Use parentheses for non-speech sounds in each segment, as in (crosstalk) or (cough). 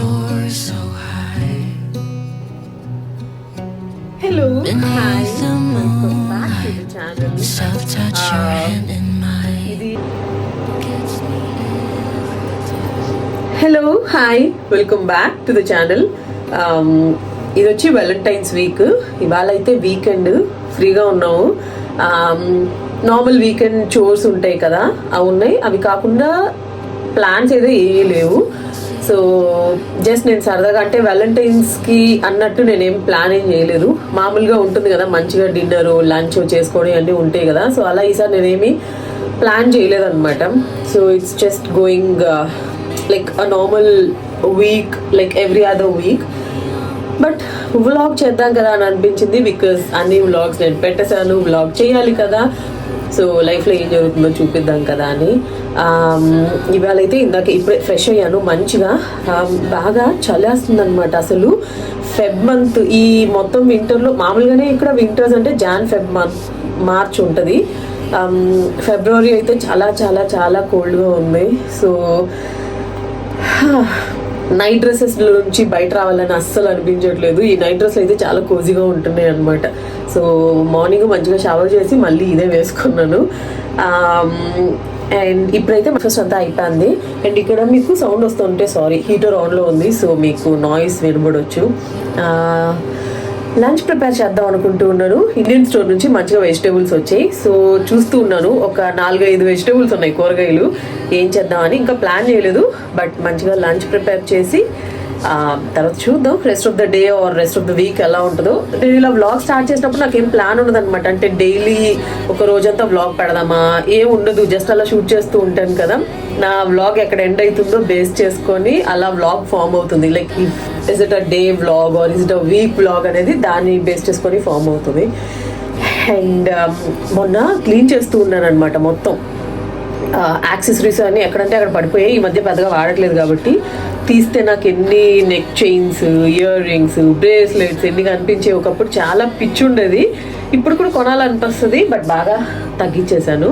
Soar so high. The touch your hand in mine. ఇది Gets me hello hi welcome back to the channel ఇది వచ్చి Valentine's week ఇవాళ అయితే weekend ఫ్రీగా ఉన్నాము నార్మల్ వీకెండ్ చోర్స్ ఉంటాయి కదా. అవి ఉన్నాయి. అవి కాకుండా ప్లాన్స్ అయితే ఏ లేవు. సో జస్ట్ నేను సరదాగా అంటే వ్యాలంటైన్స్కి అన్నట్టు నేనేం ప్లాన్ ఏం చేయలేదు. మామూలుగా ఉంటుంది కదా మంచిగా డిన్నర్ లంచ్ చేసుకోవడం అన్నీ ఉంటాయి కదా. సో అలా ఈసారి నేనేమి ప్లాన్ చేయలేదన్నమాట. So it's just going like a normal week like every other week but vlog చేద్దాం కదా అని అనిపించింది బికాస్ అన్ని వ్లాగ్స్ నేను పెట్టేశాను. వ్లాగ్ చేయాలి కదా. సో లైఫ్లో ఏం జరుగుతుందో చూపిద్దాం కదా అని. ఇవాళ అయితే ఇందాక ఇప్పుడే ఫ్రెష్ అయ్యాను మంచిగా. బాగా చలేస్తుంది అనమాట అసలు. ఫెబ్ మంత్ ఈ మొత్తం వింటర్లో మామూలుగానే ఇక్కడ వింటర్స్ అంటే జాన్ ఫెబ్ మంత్ మార్చ్ ఉంటుంది. ఫిబ్రవరి అయితే చాలా చాలా చాలా కోల్డ్గా ఉంది. సో నైట్ డ్రెస్సెస్ నుంచి బయట రావాలని అస్సలు అనిపించట్లేదు. ఈ నైట్ డ్రెస్ అయితే చాలా కోజీగా ఉంటున్నాయి అనమాట సో మార్నింగ్ మంచిగా షవర్ చేసి మళ్ళీ ఇదే వేసుకున్నాను. అండ్ ఇప్పుడైతే ఫస్ట్ అంతా అయిపోయింది. అండ్ ఇక్కడ మీకు సౌండ్ వస్తుంటే సారీ హీటర్ ఆన్లో ఉంది. సో మీకు నాయిస్ వినబడవచ్చు లంచ్ ప్రిపేర్ చేద్దాం అనుకుంటూ ఉన్నాను. ఇండియన్ స్టోర్ నుంచి మంచిగా వెజిటేబుల్స్ వచ్చాయి. సో చూస్తూ ఉన్నాను. ఒక నాలుగైదు వెజిటేబుల్స్ ఉన్నాయి కూరగాయలు. ఏం చేద్దామని ఇంకా ప్లాన్ చేయలేదు. బట్ మంచిగా లంచ్ ప్రిపేర్ చేసి తర్వాత చూద్దాం rest of the day or rest of the week ఎలా ఉంటుందో. నేను ఇలా వ్లాగ్ స్టార్ట్ చేసినప్పుడు నాకు ఏం ప్లాన్ ఉండదు అనమాట అంటే డైలీ ఒక రోజంతా వ్లాగ్ పెడదామా? ఏం ఉండదు జస్ట్ అలా షూట్ చేస్తూ ఉంటాను కదా. నా వ్లాగ్ ఎక్కడ ఎండ్ అవుతుందో బేస్ చేసుకొని అలా వ్లాగ్ ఫామ్ అవుతుంది. Like is it a day vlog or is it a week vlog అనేది దాన్ని బేస్ చేసుకొని ఫామ్ అవుతుంది. అండ్ um, మొన్న క్లీన్ చేస్తూ ఉన్నాను అనమాట మొత్తం యాక్సెసరీస్ అన్నీ ఎక్కడంటే అక్కడ పడిపోయాయి. ఈ మధ్య పెద్దగా వాడట్లేదు కాబట్టి. తీస్తే నాకు ఎన్ని neck chains earrings bracelets ఎన్ని కనిపించే ఒకప్పుడు చాలా పిచ్చి ఉండేది. ఇప్పుడు కూడా కొనాలనిపిస్తుంది బట్ బాగా తగ్గించేశాను.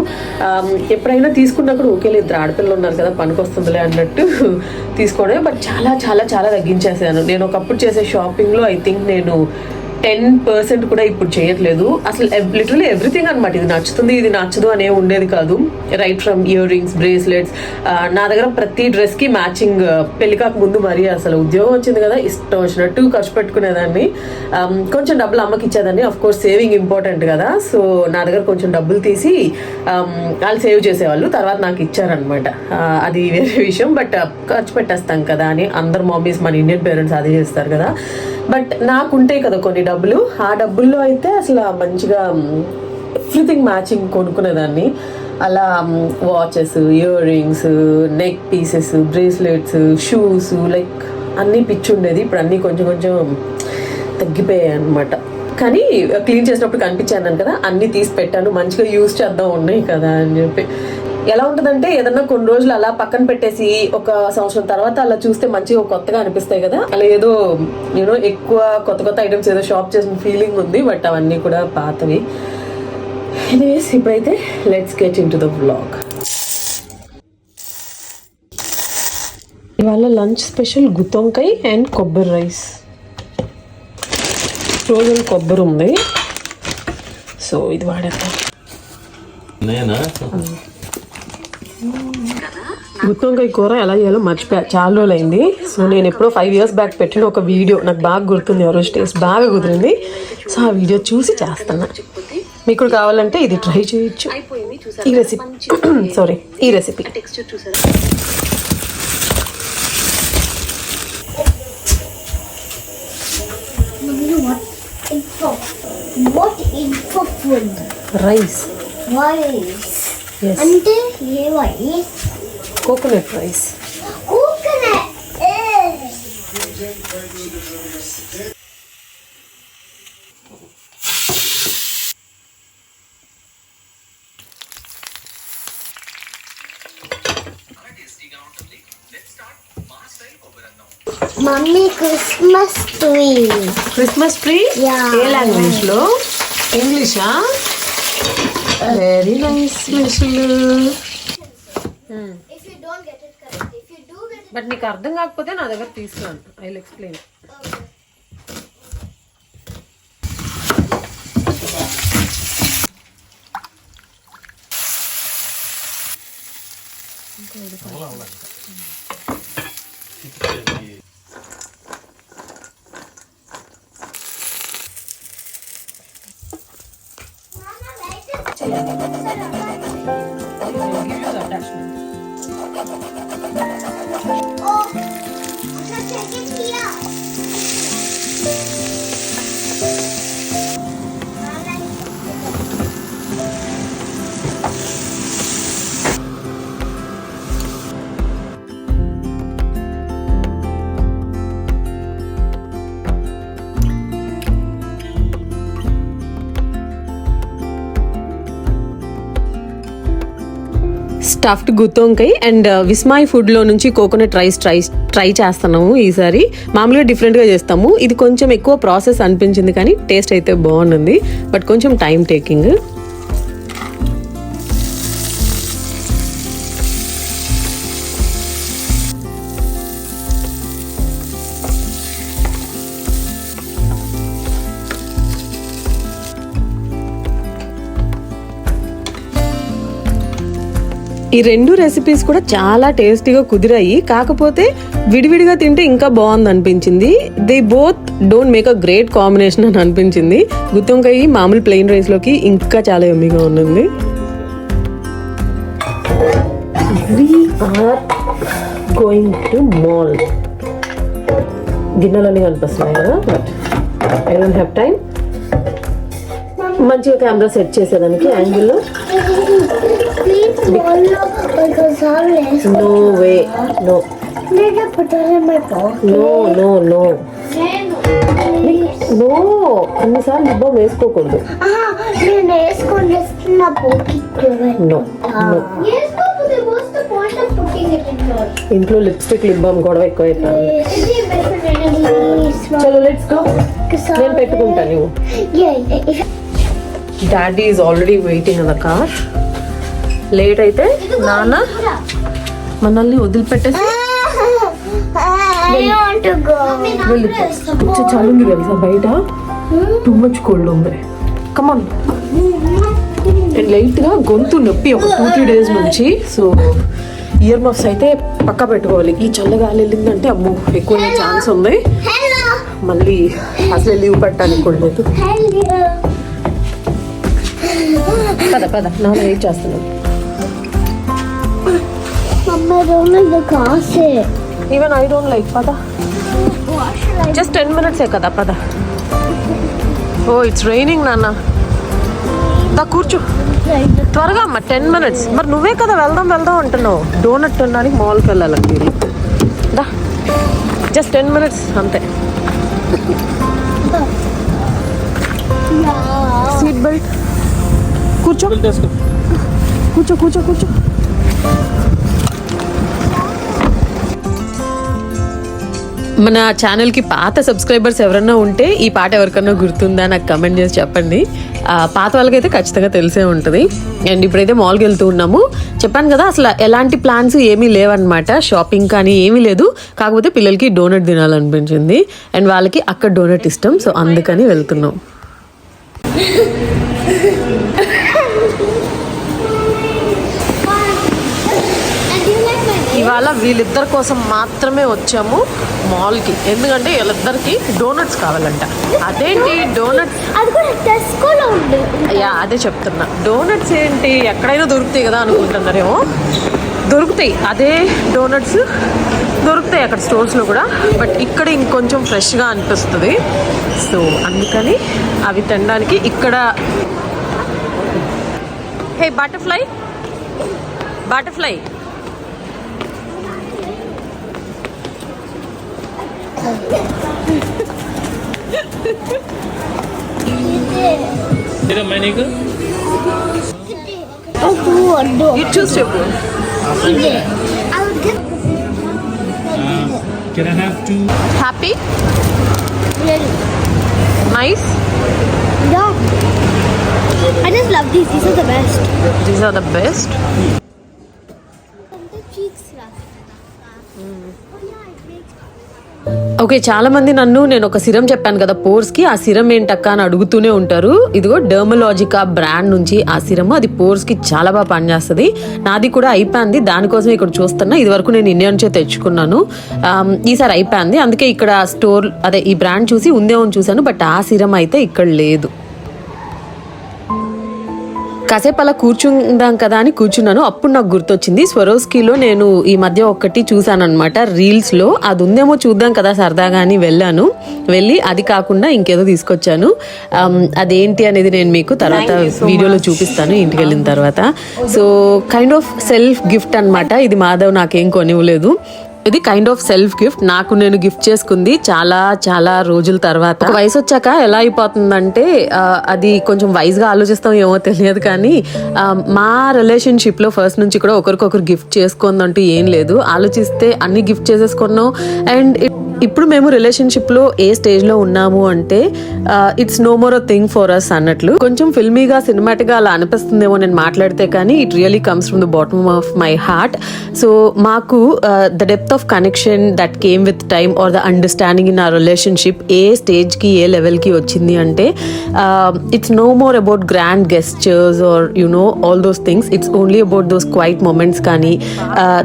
ఎప్పుడైనా తీసుకున్నప్పుడు ఓకే ఇద్దరు ఆడపిల్లలు ఉన్నారు కదా పనికొస్తుందిలే అన్నట్టు తీసుకోవడమే. బట్ చాలా చాలా చాలా తగ్గించేసాను నేను ఒకప్పుడు చేసే షాపింగ్లో ఐ థింక్ నేను టెన్ పర్సెంట్ కూడా ఇప్పుడు చేయట్లేదు. అసలు లిటరలీ ఎవ్రీథింగ్ అనమాట ఇది నచ్చుతుంది ఇది నచ్చదు అనే ఉండేది కాదు. Right from earrings bracelets నా దగ్గర ప్రతి డ్రెస్కి మ్యాచింగ్ పెళ్ళికాక ముందు మరీ అసలు ఉద్యోగం వచ్చింది కదా ఇష్టం వచ్చినట్టు ఖర్చు పెట్టుకునేదాన్ని. కొంచెం డబ్బులు అమ్మకి ఇచ్చేదాన్ని. అఫ్ కోర్స్ సేవింగ్ ఇంపార్టెంట్ కదా. సో నా దగ్గర కొంచెం డబ్బులు తీసి వాళ్ళు సేవ్ చేసేవాళ్ళు. తర్వాత నాకు ఇచ్చారనమాట అది వేరే విషయం. బట్ ఖర్చు పెట్టేస్తాం కదా అని అందరు మమ్మీస్ మన ఇండియన్ పేరెంట్స్ అదే చేస్తారు కదా. బట్ నాకు ఉంటాయి కదా కొన్ని డబ్బులు. ఆ డబ్బుల్లో అయితే అసలు మంచిగా ఎవ్రీథింగ్ మ్యాచింగ్ కొనుక్కునేదాన్ని. అలా watches earrings neck pieces bracelets shoes like అన్నీ పిచ్చి ఉండేది ఇప్పుడు అన్నీ కొంచెం కొంచెం తగ్గిపోయాయి అనమాట కానీ క్లీన్ చేసినప్పుడు కనిపించాను కదా అన్నీ తీసి పెట్టాను. మంచిగా యూజ్ చేద్దాం ఉన్నాయి కదా అని చెప్పి. ఎలా ఉంటుందంటే ఏదన్నా కొన్ని రోజులు అలా పక్కన పెట్టేసి ఒక సంవత్సరం తర్వాత అలా చూస్తే మంచిగా కొత్తగా అనిపిస్తాయి కదా. అలా ఏదో యూనో ఎక్కువ కొత్త కొత్త ఐటమ్స్ ఏదో షాప్ చేసిన ఫీలింగ్ ఉంది బట్ అవన్నీ కూడా పాతవి. ఎనీవేస్ ఇప్పుడైతే let's get into the vlog ఇవాళ లంచ్ స్పెషల్ గుత్తొంకాయ అండ్ కొబ్బరి రైస్ ఫ్రోజన్ కొబ్బరి ఉంది. సో ఇది వాడేద్దాం. నేనా? గుత్తొంకాయ కూర ఎలా చేయాలో మర్చిపోయా. చాలా రోజులు అయింది సో నేను ఎప్పుడో ఫైవ్ ఇయర్స్ బ్యాక్ పెట్టిన ఒక వీడియో నాకు బాగా గుర్తుంది. ఆ రోజు టేస్ట్ బాగా కుదిరింది. సో ఆ వీడియో చూసి చేస్తాను మీకు కావాలంటే ఇది ట్రై చేయొచ్చు. ఈ రెసిపీ సారీ (clears throat) ఈ రెసిపీ? రైస్ అంటే ఏ? Coconut rice. Mummy Christmas tree Christmas tree. ఏ లాంగ్వేజ్లో ఇంగ్లీషా very nice special If you don't get it correct, if you do get it but నీకు అర్థం కాకపోతే నా దగ్గర తీసుకున్నాను ఐ 어, 아까 되게 귀여워. స్టఫ్డ్ గుత్తొంకాయ అండ్ uh, విస్మాయ్ ఫుడ్లో నుంచి కోకోనట్ రైస్ ట్రై ట్రై చేస్తున్నాము ఈసారి. మామూలుగా డిఫరెంట్గా చేస్తాము. ఇది కొంచెం ఎక్కువ ప్రాసెస్ అనిపించింది కానీ టేస్ట్ అయితే బాగుంది. బట్ కొంచెం టైం టేకింగ్ ఈ రెండు రెసిపీస్ కూడా చాలా టేస్టీగా కుదిరాయి. కాకపోతే విడివిడిగా తింటే ఇంకా బాగుంది అనిపించింది they both don't make a great combination అని అనిపించింది. గుత్తొంకాయ మామూలు ప్లెయిన్ రైస్లోకి ఇంకా చాలా ఎమ్మిగా ఉంది ఆర్ గోయింగ్ టు మాల్ గిన్నెలన్నీ కనిపిస్తున్నాయి కదా? But I don't have time మంచిగా కెమెరా సెట్ చేసేదానికి angle no way no no no no no ఎన్నిసార్లు డబ్బా వేసుకోకూడదు. ఇంట్లో లిప్స్టిక్ లిబ్బం గొడవ ఎక్కువ చలో పెట్టుకుంటాను. Daddy is already waiting the car late అయితే నాన్న మనల్ని వదిలిపెట్టేసి. కొంచెం చలుంది తెలుసా బయట. టూ మచ్ కోల్డ్ ఉంది కమాన్ లైట్గా గొంతు నొప్పి ఒక టూ త్రీ డేస్ నుంచి. సో ఇయర్ మఫ్స్ అయితే పక్కా పెట్టుకోవాలి. ఈ చల్లగాలి వెళ్ళిందంటే అమ్మో ఎక్కువ ఛాన్స్ ఉంది. మళ్ళీ అసలు లీవ్ పెట్టడానికి కూడా లేదు. పద పద. నాన్న వెయిట్ చేస్తున్నాను. ఈవెన్ ఐ డోంట్ లైక్ పద. జస్ట్ టెన్ మినిట్సే కదా పద. ఓ ఇట్స్ రైనింగ్ నాన్న. దా కూర్చో? త్వరగా అమ్మ టెన్ మినిట్స్ మరి నువ్వే కదా వెళ్దాం వెళ్దాం అంటున్నావు. డోనట్ తినడానికి మాల్కి వెళ్ళాలి మీరు దా. జస్ట్ టెన్ మినిట్స్ అంతే. సీట్ బెల్ట్ కూర్చో. కూర్చో కూర్చో కూర్చో. మన ఛానల్కి పాత సబ్స్క్రైబర్స్ ఎవరన్నా ఉంటే ఈ పాట ఎవరికన్నా గుర్తుందా నాకు కమెంట్ చేసి చెప్పండి. ఆ, పాత వాళ్ళకైతే ఖచ్చితంగా తెలిసే ఉంటుంది. అండ్ ఇప్పుడైతే మాల్కి వెళ్తూ ఉన్నాము. చెప్పాను కదా అసలు ఎలాంటి ప్లాన్స్ ఏమీ లేవన్నమాట. షాపింగ్ కానీ ఏమీ లేదు. కాకపోతే పిల్లలకి డోనట్ తినాలనిపించింది. అండ్ వాళ్ళకి అక్కడ డోనట్ ఇష్టం. సో అందుకని వెళ్తున్నాం. (laughs) ఇవాళ వీళ్ళిద్దరి కోసం మాత్రమే వచ్చాము మాల్కి. ఎందుకంటే వీళ్ళిద్దరికి డోనట్స్ కావాలంట. అదేంటి డోనట్స్ యా అదే చెప్తున్నా. డోనట్స్ ఏంటి? ఎక్కడైనా దొరుకుతాయి కదా అనుకుంటున్నారేమో? దొరుకుతాయి. అదే డోనట్స్ దొరుకుతాయి అక్కడ స్టోర్స్లో కూడా. బట్ ఇక్కడ ఇంకొంచెం ఫ్రెష్గా అనిపిస్తుంది. సో అందుకని అవి తినడానికి ఇక్కడ Hey, butterfly. Butterfly. तेरा मैंने का Oh, cool. You choose your bowl. Uh, can I have two? Happy? Nice? I just love these. These are the best. These are best the best. Okay చాలా మంది నన్ను నేను ఒక సిరం చెప్పాను కదా పోర్స్కి ఆ సిరం ఏంటక్క అని అడుగుతూనే ఉంటారు. ఇదిగో డర్మలాజికా బ్రాండ్ నుంచి ఆ సిరం అది పోర్స్కి చాలా బాగా పనిచేస్తుంది. నాది కూడా అయిపోయింది. దానికోసం ఇక్కడ చూస్తున్నా. ఇది వరకు నేను ఇండియా నుంచే తెచ్చుకున్నాను. ఈసారి అయిపోయింది. అందుకే ఇక్కడ స్టోర్ అదే ఈ బ్రాండ్ చూసి ఉందేమో అని బట్ ఆ సిరం అయితే ఇక్కడ లేదు. కాసేపు అలా కూర్చుందాం కదా అని కూర్చున్నాను. అప్పుడు నాకు గుర్తొచ్చింది స్వరోస్కీలో నేను ఈ మధ్య ఒక్కటి చూసాను అనమాట రీల్స్లో అది ఉందేమో చూద్దాం కదా సరదాగా అని వెళ్ళాను. వెళ్ళి అది కాకుండా ఇంకేదో తీసుకొచ్చాను. అదేంటి అనేది నేను మీకు తర్వాత వీడియోలో చూపిస్తాను ఇంటికి వెళ్ళిన తర్వాత. So kind of self gift అన్నమాట. ఇది మాధవ్ నాకేం కొనివ్వలేదు. ఇది కైండ్ ఆఫ్ సెల్ఫ్ గిఫ్ట్ నాకు నేను గిఫ్ట్ చేసుకుంది చాలా చాలా రోజుల తర్వాత. వయసు వచ్చాక ఎలా అయిపోతుందంటే అది కొంచెం వైజ్గా ఆలోచిస్తాం ఏమో తెలియదు కానీ మా రిలేషన్షిప్లో ఫస్ట్ నుంచి కూడా ఒకరికొకరు గిఫ్ట్ చేసుకుందంటూ ఏం లేదు. ఆలోచిస్తే అన్ని గిఫ్ట్ చేసేసుకున్నాం. అండ్ ఇప్పుడు మేము రిలేషన్షిప్లో ఏ స్టేజ్లో ఉన్నాము అంటే it's no more a thing for us అన్నట్లు. కొంచెం ఫిల్మీగా సినిమాటిక్గా అలా అనిపిస్తుందేమో నేను మాట్లాడితే కానీ it really comes from the bottom of my heart so మాకు the depth of connection that came with time or the understanding in a relationship ఏ స్టేజ్కి ఏ లెవెల్కి వచ్చింది అంటే it's no more about grand gestures or you know all those things it's only about those quiet moments కానీ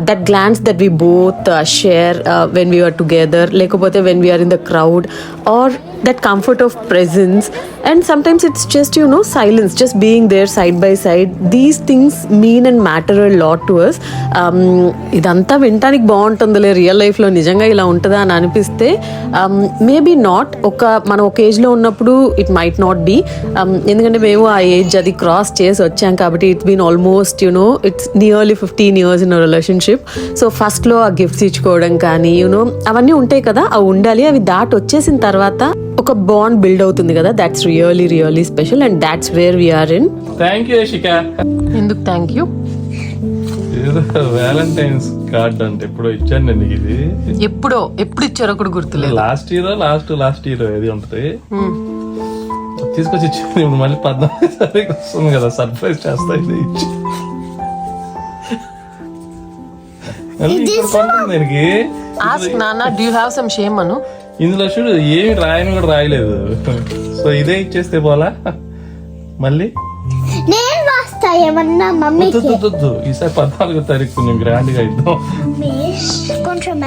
that glance that we both share when we're together లేకపోతే when we're in the crowd or that comfort of presence. And sometimes it's just you know silence just being there side by side. These things mean and matter a lot to us. Um, ఇదంతా వినటానికి బాగుంటుందిలే. Real లైఫ్లో నిజంగా ఇలా ఉంటుందా అని అనిపిస్తే um, maybe not ఒక మనం ఒక ఏజ్లో ఉన్నప్పుడు ఇట్ మైట్ నాట్ బీ ఎందుకంటే మేము ఆ ఏజ్ అది క్రాస్ చేసి వచ్చాం కాబట్టి it's been almost you know it's nearly fifteen years in relationship so ఫస్ట్లో ఆ గిఫ్ట్స్ ఇచ్చుకోవడం కానీ యూనో అవన్నీ ఉంటాయి కదా. అవి ఉండాలి అవి దాటి వచ్చేసిన తర్వాత ఒక బాండ్ బిల్డ్ అవుతుంది కదా that's really really special and that's where we're in thank you Yashika ఎందుకు థ్యాంక్ యూ వ్యాలంటైన్స్ కార్డ్ అంటే ఎప్పుడో ఇచ్చాను నేను ఇది. ఎప్పుడో ఎప్పుడు ఇచ్చారో కూడా గుర్తులేదు. Last year last last year ఏది ఉంటది? తీసుకొచ్చి ఇచ్చింది ఇప్పుడు మళ్ళీ పద్నాలుగు తారీఖు వస్తుంది కదా సర్ప్రైజ్ చేస్తా ఇది. ఇచ్చి దీనికి. ఆస్క్ నాన్న డూ హ్యావ్ సమ్ షేమ్ అను ఇందులో చూడు ఏమి రాయని కూడా రాయలేదు. సో ఇదే ఇచ్చేస్తే పోలా? మళ్ళీ? నేను రాస్తా ఏమన్నా వద్దు. ఈసారి పద్నాలుగో తారీఖు కొంచెం గ్రాండ్గా ఇద్దాం. కొంచెం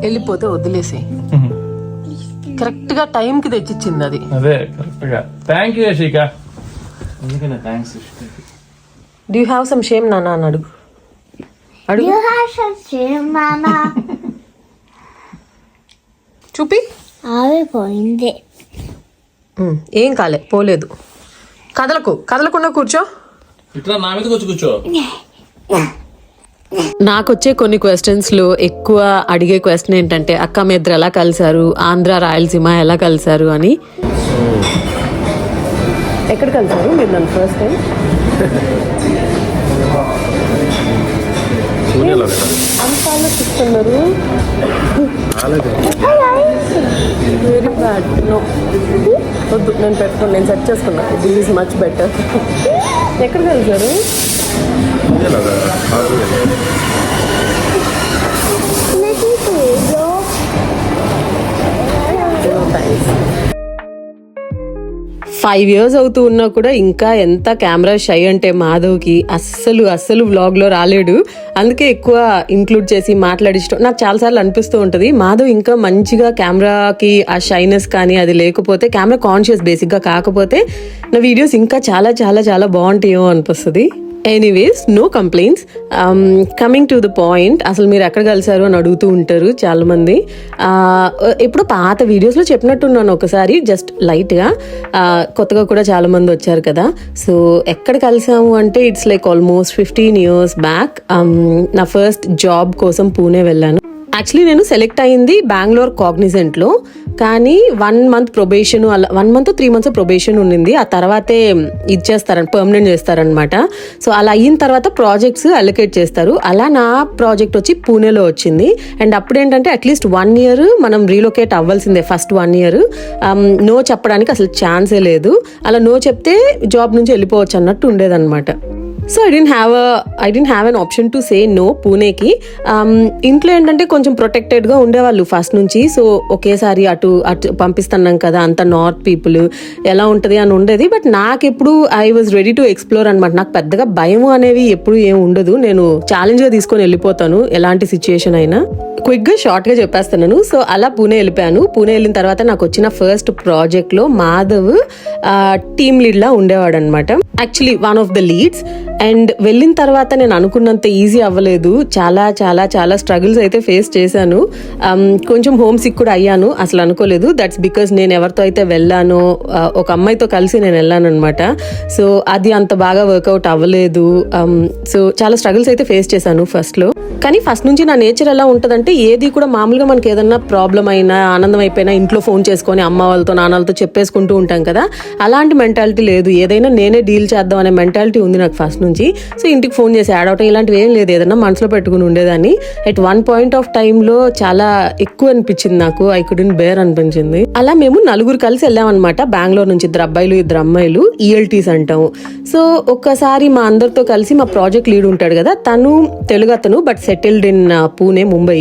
వెళ్ళిపోతే వదిలేసి. కరెక్ట్గా టైం కి తెచ్చిచ్చింది అది. అదే కరెక్ట్గా థ్యాంక్ యూ యశిక అందుకనే thanks do have some shame నాన్న అని అడుగు. అడుగు. You have some shame, Mama. (laughs) చూపి. ఆగిపోయింది ఉమ్, ఏం కాలే పోలేదు. కదలకు కదలకుండా కూర్చో. ఇట్లా నా మీదకి వచ్చి కూర్చో. నాకొచ్చే కొన్ని క్వశ్చన్స్లో ఎక్కువ అడిగే క్వశ్చన్ ఏంటంటే అక్క మీ ఇద్దరు ఎలా కలిసారు? ఆంధ్ర రాయలసీమ ఎలా కలిసారు అని. ఎక్కడ కలిసారు మీరు నన్ను ఫస్ట్ టైం అంత ఆలోచిస్తున్నారు వెరీ బ్యాడ్ నో వద్దు నేను పెట్టుకోండి నేను సెట్ చేసుకున్నా. దిస్ ఈజ్ మచ్ బెటర్ ఎక్కడ కలిసారు? ఫైవ్ ఇయర్స్ అవుతూ ఉన్నా కూడా ఇంకా ఎంత కెమెరా షై అంటే మాధవ్కి అస్సలు అస్సలు వ్లాగ్లో రాలేడు. అందుకే ఎక్కువ ఇంక్లూడ్ చేసి మాట్లాడించడం నాకు చాలాసార్లు అనిపిస్తూ ఉంటుంది మాధవ్ ఇంకా మంచిగా కెమెరాకి ఆ షైనెస్ కానీ అది లేకపోతే కెమెరా కాన్షియస్ బేసిక్గా కాకపోతే నా వీడియోస్ ఇంకా చాలా చాలా చాలా బాగుంటాయేమో అనిపిస్తుంది. Anyways no complaints coming to the point అసలు మీరు ఎక్కడ కలిసారు అని అడుగుతూ ఉంటారు చాలామంది. ఇప్పుడు పాత వీడియోస్లో చెప్పినట్టున్నాను ఒకసారి జస్ట్ లైట్గా కొత్తగా కూడా చాలామంది వచ్చారు కదా. సో ఎక్కడ కలిసాము అంటే it's like almost fifteen years back నా ఫస్ట్ జాబ్ కోసం పూణే వెళ్ళాను. యాక్చువల్లీ నేను సెలెక్ట్ అయింది బెంగళూరు కాగ్నిజెంట్లో కానీ వన్ మంత్ ప్రొబేషన్ అలా one month three months probation ఉండింది. ఆ తర్వాతే ఇది చేస్తారని పర్మనెంట్ చేస్తారనమాట. సో అలా అయిన తర్వాత ప్రాజెక్ట్స్ అలొకేట్ చేస్తారు. అలా నా ప్రాజెక్ట్ వచ్చి పూణేలో వచ్చింది. అండ్ అప్పుడు ఏంటంటే అట్లీస్ట్ వన్ ఇయర్ మనం రీలొకేట్ అవ్వాల్సిందే ఫస్ట్ వన్ ఇయర్ నో చెప్పడానికి అసలు ఛాన్సే లేదు. అలా నో చెప్తే జాబ్ నుంచి వెళ్ళిపోవచ్చు అన్నట్టు ఉండేదన్నమాట. So I didn't have I didn't have an option to say no పూణేకి ఇంట్లో ఏంటంటే కొంచెం ప్రొటెక్టెడ్గా ఉండేవాళ్ళు ఫస్ట్ నుంచి. సో ఒకేసారి అటు అటు పంపిస్తున్నాం కదా అంత నార్త్ పీపుల్ ఎలా ఉంటుంది అని ఉండేది. బట్ నాకు ఎప్పుడు I was ready to explore అనమాట నాకు పెద్దగా భయం అనేవి ఎప్పుడు ఏం ఉండదు. నేను ఛాలెంజ్గా తీసుకొని వెళ్ళిపోతాను ఎలాంటి సిచ్యుయేషన్ అయినా. క్విక్గా షార్ట్గా చెప్పేస్తున్నాను. సో అలా పూణే వెళ్ళిపోయాను. పూణే వెళ్ళిన తర్వాత నాకు వచ్చిన ఫస్ట్ ప్రాజెక్ట్లో మాధవ్ టీమ్ లీడ్లా ఉండేవాడు అనమాట actually one of the leads and వెళ్ళిన తర్వాత నేను అనుకున్నంత ఈజీ అవ్వలేదు. చాలా చాలా చాలా స్ట్రగుల్స్ అయితే ఫేస్ చేశాను. Um, కొంచెం హోమ్ సిక్ కూడా అయ్యాను. అసలు అనుకోలేదు. దట్స్ బికాస్ నేను ఎవరితో అయితే వెళ్ళానో uh, ఒక అమ్మాయితో కలిసి నేను వెళ్ళాను అనమాట సో అది అంత బాగా వర్కౌట్ అవ్వలేదు. Um, సో చాలా స్ట్రగుల్స్ అయితే ఫేస్ చేశాను ఫస్ట్లో కానీ ఫస్ట్ నుంచి నా నేచర్ ఎలా ఉంటుందంటే ఏది కూడా మామూలుగా మనకి ఏదన్నా ప్రాబ్లం అయినా ఆనందం అయిపోయినా ఇంట్లో ఫోన్ చేసుకొని అమ్మ వాళ్ళతో నాన్నలతో చెప్పేసుకుంటూ ఉంటాం కదా. అలాంటి మెంటాలిటీ లేదు. ఏదైనా నేనే డీల్ చేద్దాం అనే మెంటాలిటీ ఉంది నాకు ఫస్ట్ నుంచి సో ఇంటికి ఫోన్ చేసి యాడ్ అవటం ఇలాంటివి ఏం లేదు. ఏదన్నా మనసులో పెట్టుకుని ఉండేదాన్ని. అట్ వన్ పాయింట్ ఆఫ్ టైంలో చాలా ఎక్కువ అనిపించింది నాకు. ఐ కుడెంట్ బేర్ అనిపించింది. అలా మేము నలుగురు కలిసి వెళ్ళామన్నమాట. బెంగళూరు నుంచి ఇద్దరు అబ్బాయిలు ఇద్దరు అమ్మాయిలు ఈఎల్టీస్ అంటాము సో ఒక్కసారి మా అందరితో కలిసి మా ప్రాజెక్ట్ లీడ్ ఉంటాడు కదా తను తెలుగు అతను but settled in Pune Mumbai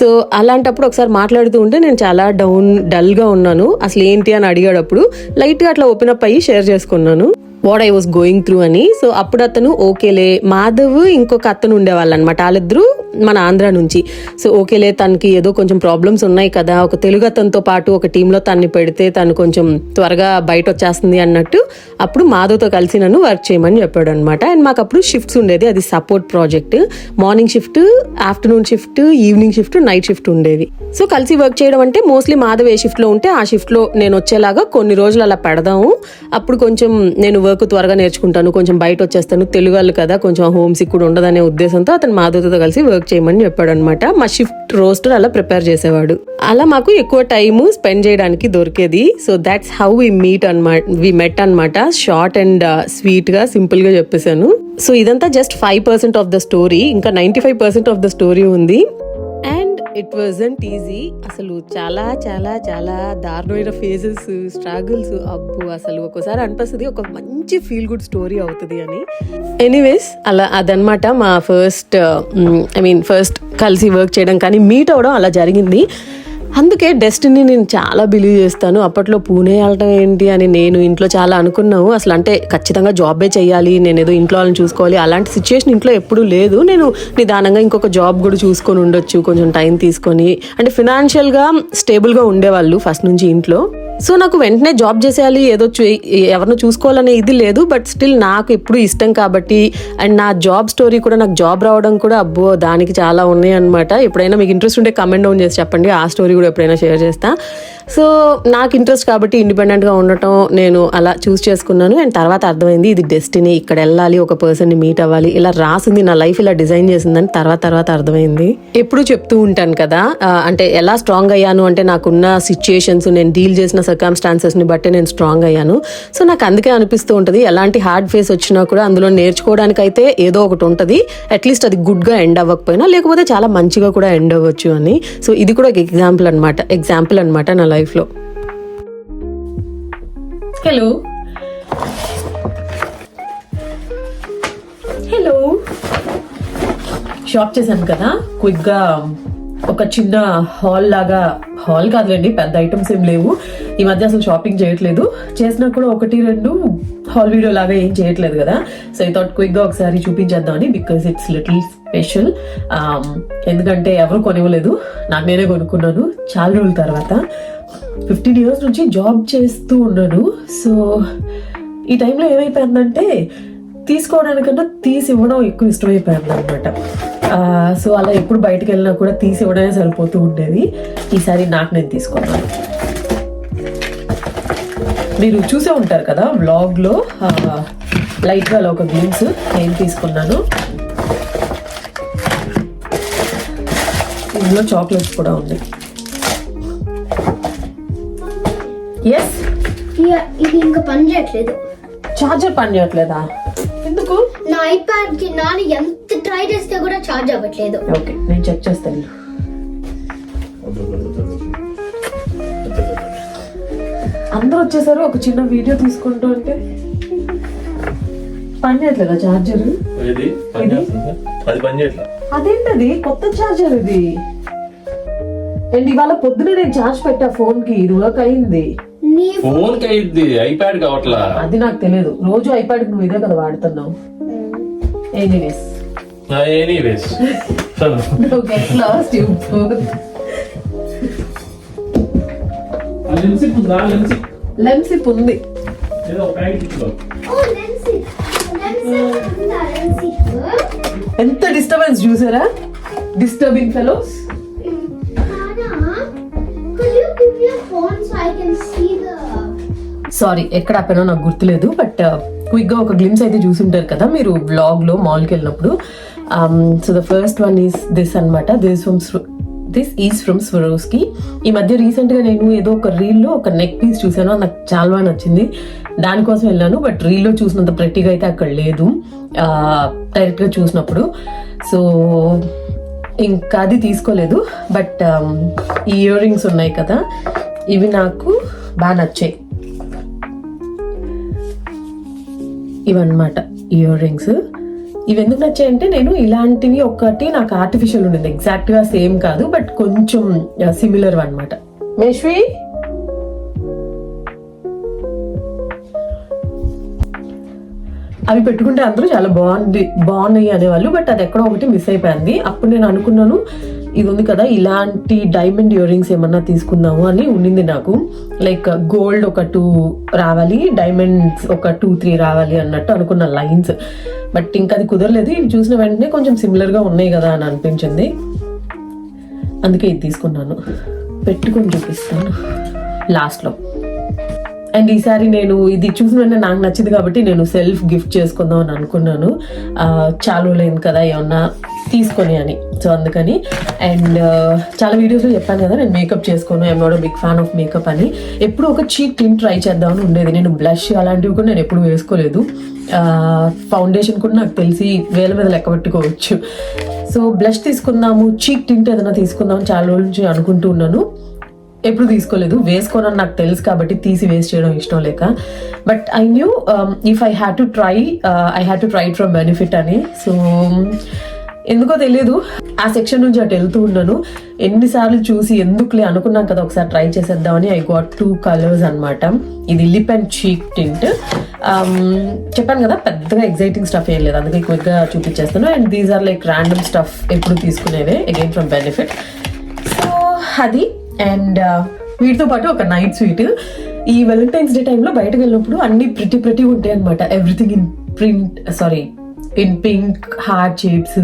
so అలాంటప్పుడు ఒకసారి మాట్లాడుతూ ఉంటే నేను చాలా డౌన్ డల్గా ఉన్నాను. అసలు ఏంటి అని అడిగాడప్పుడు లైట్గా అట్లా ఓపెన్ అప్ అయ్యి షేర్ చేసుకున్నాను. What I was going through అని. సో అప్పుడు అతను ఓకేలే మాధవ్ ఇంకొక అతను ఉండేవాళ్ళు అనమాట వాళ్ళిద్దరూ మన ఆంధ్ర నుంచి. సో ఓకేలే తనకి ఏదో కొంచెం ప్రాబ్లమ్స్ ఉన్నాయి కదా ఒక తెలుగు అతనితో పాటు ఒక టీంలో తన్ని పెడితే తను కొంచెం త్వరగా బయట వచ్చేస్తుంది అన్నట్టు అప్పుడు మాధవ్తో కలిసి నన్ను వర్క్ చేయమని చెప్పాడు అనమాట అండ్ మాకు అప్పుడు షిఫ్ట్స్ ఉండేది అది support project morning shift afternoon shift evening shift night shift ఉండేది సో కలిసి వర్క్ చేయడం అంటే మోస్ట్లీ మాధవ్ ఏ షిఫ్ట్లో ఉంటే ఆ షిఫ్ట్లో నేను వచ్చేలాగా కొన్ని రోజులు అలా పెడదాము. అప్పుడు కొంచెం నేను వర్క్ త్వరగా నేర్చుకుంటాను కొంచెం బయట వచ్చేస్తాను తెలుగు వాళ్ళు కదా కొంచెం హోమ్ సిక్ కూడా ఉండదనే ఉద్దేశంతో అతను మాధవతో కలిసి వర్క్ చేయమని చెప్పాడు అనమాట మా షిఫ్ట్ రోస్టర్ అలా ప్రిపేర్ చేసేవాడు. అలా మాకు ఎక్కువ టైం స్పెండ్ చేయడానికి దొరికేది. So that's how we meet అనమాట వి మెట్ అనమాట షార్ట్ అండ్ స్వీట్గా సింపుల్గా చెప్పేశాను. సో ఇదంతా just five percent of the story ఇంకా ninety five percent of the story ఉంది. ఇట్ వాజంట్ ఈజీ అసలు చాలా చాలా చాలా దారుణమైన ఫేజెస్ స్ట్రగుల్స్ అప్పు అసలు ఒక్కోసారి అనిపిస్తుంది ఒక మంచి ఫీల్ గుడ్ స్టోరీ అవుతుంది అని. ఎనీవేస్ అలా అదనమాట మా ఫస్ట్ ఐ మీన్ ఫస్ట్ కలిసి వర్క్ చేయడం కానీ మీట్ అవ్వడం అలా జరిగింది. అందుకే డెస్టినీ నేను చాలా బిలీవ్ చేస్తాను. అప్పట్లో పూణే వెళ్ళటం ఏంటి అని నేను ఇంట్లో చాలా అనుకున్నాను అసలు అంటే ఖచ్చితంగా జాబే చేయాలి నేను ఏదో ఇంట్లో వాళ్ళని చూసుకోవాలి. అలాంటి సిచ్యువేషన్ ఇంట్లో ఎప్పుడూ లేదు. నేను నిదానంగా ఇంకొక జాబ్ కూడా చూసుకొని ఉండొచ్చు కొంచెం టైం తీసుకొని. అంటే ఫినాన్షియల్గా స్టేబుల్గా ఉండేవాళ్ళు ఫస్ట్ నుంచి ఇంట్లో. సో నాకు వెంటనే జాబ్ చేసేయాలి ఏదో చూ ఎవరిని చూసుకోవాలనే ఇది లేదు బట్ స్టిల్ నాకు ఎప్పుడు ఇష్టం కాబట్టి అండ్ నా జాబ్ స్టోరీ కూడా నాకు జాబ్ రావడం కూడా అబ్బో దానికి చాలా ఉన్నాయి అనమాట ఎప్పుడైనా మీకు ఇంట్రెస్ట్ ఉంటే కమెంట్ డౌన్ చేసి చెప్పండి ఆ స్టోరీ కూడా ఎప్పుడైనా షేర్ చేస్తా. సో నాకు ఇంట్రెస్ట్ కాబట్టి ఇండిపెండెంట్గా ఉండటం నేను అలా చూస్ చేసుకున్నాను అండ్ తర్వాత అర్థమైంది ఇది డెస్టినీ ఇక్కడ వెళ్ళాలి ఒక పర్సన్ని మీట్ అవ్వాలి ఇలా రాసింది నా లైఫ్ ఇలా డిజైన్ చేసిందని తర్వాత తర్వాత అర్థమైంది. ఎప్పుడు చెప్తూ ఉంటాను కదా అంటే ఎలా స్ట్రాంగ్ అయ్యాను అంటే నాకున్న సిచ్యుయేషన్స్ నేను డీల్ చేసిన సర్కమ్స్టాన్సెస్ని బట్టి నేను స్ట్రాంగ్ అయ్యాను. సో నాకు అందుకే అనిపిస్తూ ఉంటుంది ఎలాంటి హార్డ్ ఫేస్ వచ్చినా కూడా అందులో నేర్చుకోవడానికి అయితే ఏదో ఒకటి ఉంటుంది. అట్లీస్ట్ అది గుడ్గా ఎండ్ అవ్వకపోయినా లేకపోతే చాలా మంచిగా కూడా ఎండ్ అవ్వచ్చు అని. సో ఇది కూడా ఒక ఎగ్జాంపుల్ అనమాట ఎగ్జాంపుల్ అనమాట నా లైఫ్లో హలో హలో షాప్ చేశాను కదా క్విక్గా ఒక చిన్న హాల్ లాగా హాల్ కాదులేండి పెద్ద ఐటమ్స్ ఏం లేవు. ఈ మధ్య అసలు షాపింగ్ చేయట్లేదు. చేసినా కూడా ఒకటి రెండు హాల్ వీడియో లాగా ఏం చేయట్లేదు కదా. సో ఈ థాట్ క్విక్గా ఒకసారి చూపించేద్దామని బికాస్ ఇట్స్ లిటిల్ స్పెషల్ ఎందుకంటే ఎవరు కొనివ్వలేదు. నాకు నేనే కొనుక్కున్నాను. చాలా రోజుల తర్వాత. ఫిఫ్టీన్ ఇయర్స్ నుంచి జాబ్ చేస్తూ ఉన్నాను. సో ఈ టైంలో ఏమైపోయిందంటే తీసుకోవడానికన్నా తీసి ఇవ్వడం ఎక్కువ ఇష్టమైపోయింది అనమాట సో అలా ఎప్పుడు బయటకు వెళ్ళినా కూడా తీసి ఇవ్వడమే సరిపోతూ ఉండేది. ఈసారి నాకు నేను తీసుకున్నాను. మీరు చూసే ఉంటారు కదా వ్లాగ్లో లైట్గా అలా ఒక గ్లిమ్స్ నేను తీసుకున్నాను. ఇందులో చాక్లెట్స్ కూడా ఉంది. ఎస్ ఇది ఇంకా పని చేయట్లేదు. చార్జర్ పని చేయట్లేదా? ఎందుకు? ఐప్యాడ్కి నాని ఎంత ట్రై చేస్తే కూడా ఛార్జ్ అవ్వట్లేదు. ఓకే నేను చెక్ చేస్తాను. అందరూ వచ్చేసారు ఒక చిన్న వీడియో తీసుకుంటూ అంటే పని చేయట్లేదా చార్జర్ పని అది అదేంటది? కొత్త చార్జర్ ఇది. అండ్ ఇవాళ పొద్దున నేను చార్జ్ పెట్టా ఫోన్కి ఇది వర్క్ అయింది. నీ ఫోన్కి అయింది ఐప్యాడ్ కావట్లా? అది నాకు తెలియదు రోజు ఐపాడ్ నువ్వు ఇదే కదా వాడుతున్నావు. ఎనీవేస్ ఎనీవేస్ చదువు నువ్వు గెట్ లాస్ట్ యూ లెన్సిప్ ఉందా లెన్సిప్ లెన్సిప్ ఉంది ఏదో ఒక ప్యాకెట్ ఇచ్చుకో ఓ ఉందా ఎంత డిస్టర్బెన్స్ చూసారా? Disturbing fellows Nana, could you give me your phone so I can see the sorry ఎక్కడ ఆపానో నాకు గుర్తులేదు బట్ క్విక్గా ఒక గ్లిమ్స్ అయితే చూసుంటారు కదా మీరు బ్లాగ్లో మాల్కి వెళ్ళినప్పుడు. So the first one is this అనమాట this from this is from Swarovski ఈ మధ్య రీసెంట్గా నేను ఏదో ఒక రీల్లో ఒక నెక్ పీస్ చూసాను నాకు చాలా బాగా నచ్చింది. దానికోసం వెళ్ళాను బట్ రీల్లో చూసినంత ప్రతిగా అయితే అక్కడ లేదు. Uh, డైరెక్ట్గా చూసినప్పుడు. సో ఇంకా అది తీసుకోలేదు. బట్ ఈ ఇయర్ రింగ్స్ ఉన్నాయి కదా. ఇవి నాకు బాగా నచ్చాయి. ఇవన్నమాట ఇయర్ రింగ్స్ ఇవి ఎందుకు నచ్చాయంటే నేను ఇలాంటివి ఒకటి నాకు ఆర్టిఫిషియల్ ఉండింది. ఎగ్జాక్ట్గా సేమ్ కాదు బట్ కొంచెం సిమిలర్ అన్నమాట మేష్వి? అవి పెట్టుకుంటే అందరూ చాలా బాగుంది బాగున్నాయి అనేవాళ్ళు బట్ అది ఎక్కడో ఒకటి మిస్ అయిపోయింది. అప్పుడు నేను అనుకున్నాను ఇది ఉంది కదా ఇలాంటి డైమండ్ ఇయర్ రింగ్స్ ఏమన్నా తీసుకుందాము అని ఉండింది నాకు. లైక్ గోల్డ్ ఒక టూ రావాలి డైమండ్స్ ఒక టూ త్రీ రావాలి అన్నట్టు అనుకున్న లైన్స్ బట్ ఇంకా అది కుదరలేదు ఇవి చూసిన వెంటనే కొంచెం సిమిలర్గా ఉన్నాయి కదా అని అనిపించింది. అందుకే ఇది తీసుకున్నాను. పెట్టుకొని చూపిస్తాను. లాస్ట్లో అండ్ ఈసారి నేను ఇది చూసిన వెంటనే నాకు నచ్చింది కాబట్టి నేను సెల్ఫ్ గిఫ్ట్ చేసుకుందాం అని అనుకున్నాను. చాలు లేదు కదా ఏమన్నా తీసుకొని అని. సో అందుకని. అండ్ చాలా వీడియోస్లో చెప్పాను కదా నేను మేకప్ చేసుకోను I'm not big fan of makeup అని. ఎప్పుడు ఒక చీక్ టిన్ ట్రై చేద్దామని ఉండేది. నేను బ్లష్ అలాంటివి కూడా నేను ఎప్పుడు వేసుకోలేదు. ఫౌండేషన్ కూడా నాకు తెలిసి వేల మీద లెక్క పెట్టుకోవచ్చు. సో బ్లష్ తీసుకుందాము చీక్ టింట్ ఏదైనా తీసుకుందాం చాలా రోజుల నుంచి అనుకుంటూ ఉన్నాను. ఎప్పుడు తీసుకోలేదు. వేసుకోనని నాకు తెలుసు కాబట్టి తీసి వేస్ట్ చేయడం ఇష్టం లేక. But I knew if I had to try I had to try from Benefit అని. సో um, ఎందుకో తెలియదు ఆ సెక్షన్ నుంచి అటు వెళ్తూ ఉన్నాను. ఎన్నిసార్లు చూసి ఎందుకులే అనుకున్నాం కదా ఒకసారి ట్రై చేసేద్దామని. ఐ గాట్ టూ కలర్స్ అనమాట ఇది లిప్ అండ్ చీక్ టింట్ చెప్పాను కదా పెద్దగా ఎగ్జైటింగ్ స్టఫ్ ఏం లేదు. అందుకే క్విక్గా చూపించేస్తాను. And these are like random stuff ఎప్పుడు తీసుకునేవే. అగైన్ ఫ్రమ్ బెనిఫిట్ సో అది అండ్ uh, వీటితో పాటు ఒక నైట్ స్వీట్ ఈ వెలంటైన్స్ డే టైంలో బయటకు వెళ్ళినప్పుడు అన్ని ప్రిటీ ప్రిటీ ఉంటాయి అనమాట everything in print sorry in pink heart shapes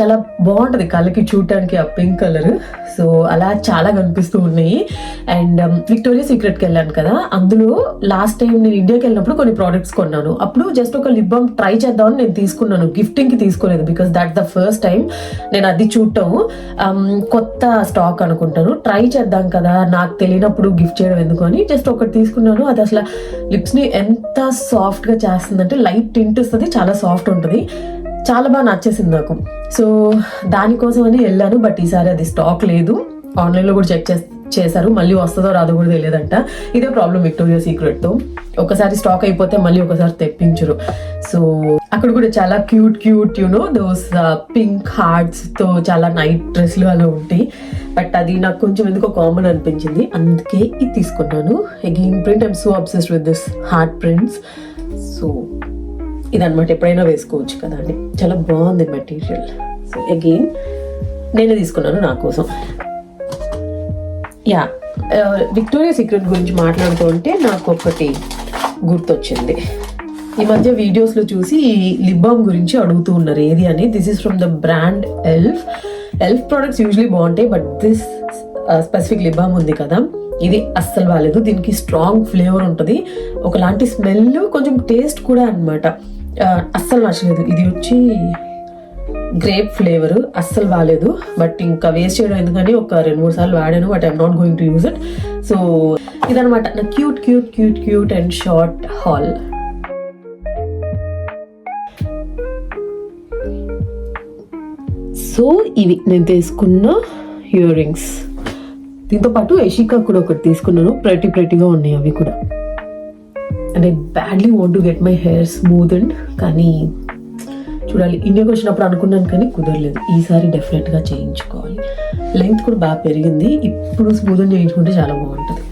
చాలా బాగుంటుంది కళ్ళకి చూడటానికి ఆ పింక్ కలర్ సో అలా చాలా కనిపిస్తూ ఉన్నాయి. అండ్ విక్టోరియా సీక్రెట్కి వెళ్ళాను కదా. అందులో లాస్ట్ టైం నేను ఇండియాకి వెళ్ళినప్పుడు కొన్ని ప్రోడక్ట్స్ కొన్నాను. అప్పుడు జస్ట్ ఒక లిప్ బామ్ ట్రై చేద్దామని నేను తీసుకున్నాను. గిఫ్టింగ్కి తీసుకోలేదు because that the first time నేను అది చూడటం. Um, కొత్త స్టాక్ అనుకుంటాను. ట్రై చేద్దాం కదా. నాకు తెలియనప్పుడు గిఫ్ట్ చేయడం ఎందుకు అని జస్ట్ ఒకటి తీసుకున్నాను. అది అసలు లిప్స్ని ఎంత సాఫ్ట్గా చేస్తుందంటే లైట్ టింట్ వస్తుంది చాలా సాఫ్ట్ ఉంటుంది. చాలా బాగా నచ్చేసింది నాకు. సో దానికోసం అని వెళ్ళాను బట్ ఈసారి అది స్టాక్ లేదు. ఆన్లైన్లో కూడా చెక్ చేశారు. మళ్ళీ వస్తుందో రాదో కూడా తెలియదంట. ఇదే ప్రాబ్లం విక్టోరియా సీక్రెట్తో ఒకసారి స్టాక్ అయిపోతే మళ్ళీ ఒకసారి తెప్పించరు. సో అక్కడ కూడా చాలా cute cute you know those pink హార్ట్స్తో చాలా నైట్ డ్రెస్లు అలా ఉంటాయి. బట్ అది నాకు కొంచెం ఎందుకో కామన్ అనిపించింది. అందుకే ఇది తీసుకున్నాను. Again print I'm so obsessed with this heart prints so ఇదన్నమాట ఎప్పుడైనా వేసుకోవచ్చు కదా అండి. చాలా బాగుంది మెటీరియల్ సో అగైన్ నేను తీసుకున్నాను నా కోసం. యా విక్టోరియా సీక్రెట్ గురించి మాట్లాడుతుంటే నాకు ఒకటి గుర్తొచ్చింది. ఈ మధ్య వీడియోస్లో చూసి ఈ లిప్ బామ్ గురించి అడుగుతూ ఉన్నారు ఏది అని. This is from the brand elf elf products usually బాగుంటాయి but this specific lip balm ఉంది కదా. ఇది అస్సలు బాగాలేదు దీనికి స్ట్రాంగ్ ఫ్లేవర్ ఉంటుంది. ఒకలాంటి స్మెల్ కొంచెం టేస్ట్ కూడా అనమాట అస్సలు నచ్చలేదు ఇది వచ్చి గ్రేప్ ఫ్లేవర్ అస్సలు బాగాలేదు బట్ ఇంకా వేస్ట్ చేయడం ఎందుకని ఒక రెండు మూడు సార్లు వాడాను but I'm not going to use it. So ఇదనమాట నా cute cute cute cute and short haul. So ఇవి నేను తీసుకున్న ఇయర్ రింగ్స్ దీంతో పాటు ఎషికా కూడా ఒకటి తీసుకున్నాను. ప్రతి ప్రతిగా ఉన్నాయి అవి కూడా. And I badly want to get my hair smooth and కానీ చూడాలి. ఇండియాకి వచ్చినప్పుడు అనుకున్నాను కానీ కుదరలేదు. ఈసారి డెఫినెట్గా చేయించుకోవాలి. లెంగ్త్ కూడా బాగా పెరిగింది. ఇప్పుడు స్మూత్ చేయించుకుంటే చాలా బాగుంటుంది.